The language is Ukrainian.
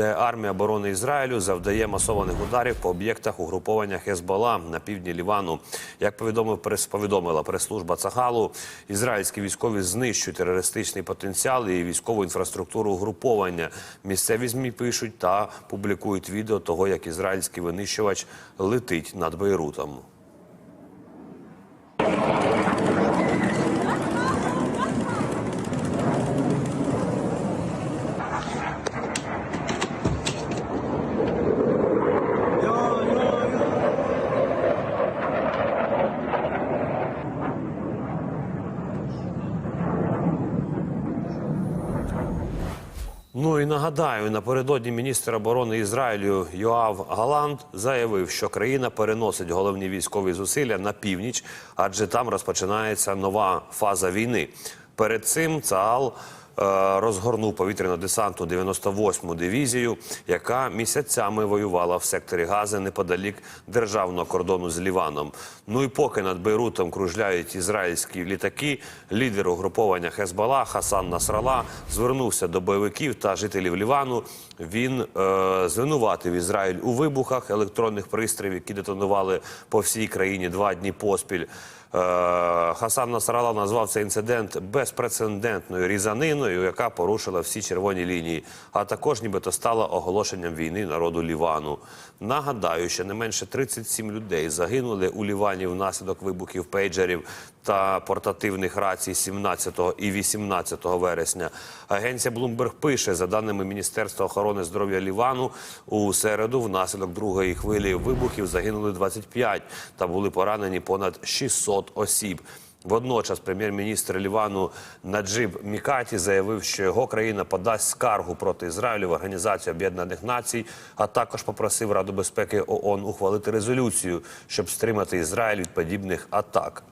де армія оборони Ізраїлю завдає масованих ударів по об'єктах угруповання Хезбола на півдні Лівану. Як повідомив повідомила прес-служба Цагалу, ізраїльські військові знищують терористичний потенціал і військову інфраструктуру угруповання. Місцеві змі пишуть та публікують відео того, як ізраїльський винищувач летить над Бейрутом. Ну і нагадаю, напередодні міністр оборони Ізраїлю Йоав Галант заявив, що країна переносить головні військові зусилля на північ, адже там розпочинається нова фаза війни. Перед цим ЦААЛ розгорнув повітряно-десантну 98-му дивізію, яка місяцями воювала в секторі Гази неподалік державного кордону з Ліваном. Ну і поки над Бейрутом кружляють ізраїльські літаки, лідер угруповання Хезбала Хасан Насрала звернувся до бойовиків та жителів Лівану. Він е, звинуватив Ізраїль у вибухах електронних пристроїв, які детонували по всій країні два дні поспіль. Е, Хасан Насрала назвав цей інцидент безпрецедентною різаниною, яка порушила всі червоні лінії, а також нібито стала оголошенням війни народу Лівану. Нагадаю, що не менше 37 людей загинули у Лівані внаслідок вибухів пейджерів та портативних рацій 17 і 18 вересня. Агенція Bloomberg пише, за даними Міністерства охорони здоров'я Лівану, у середу внаслідок другої хвилі вибухів загинули 25 та були поранені понад 600 осіб. Водночас прем'єр-міністр Лівану Наджиб Мікаті заявив, що його країна подасть скаргу проти Ізраїлю в Організацію Об'єднаних Націй, а також попросив Раду безпеки ООН ухвалити резолюцію, щоб стримати Ізраїль від подібних атак.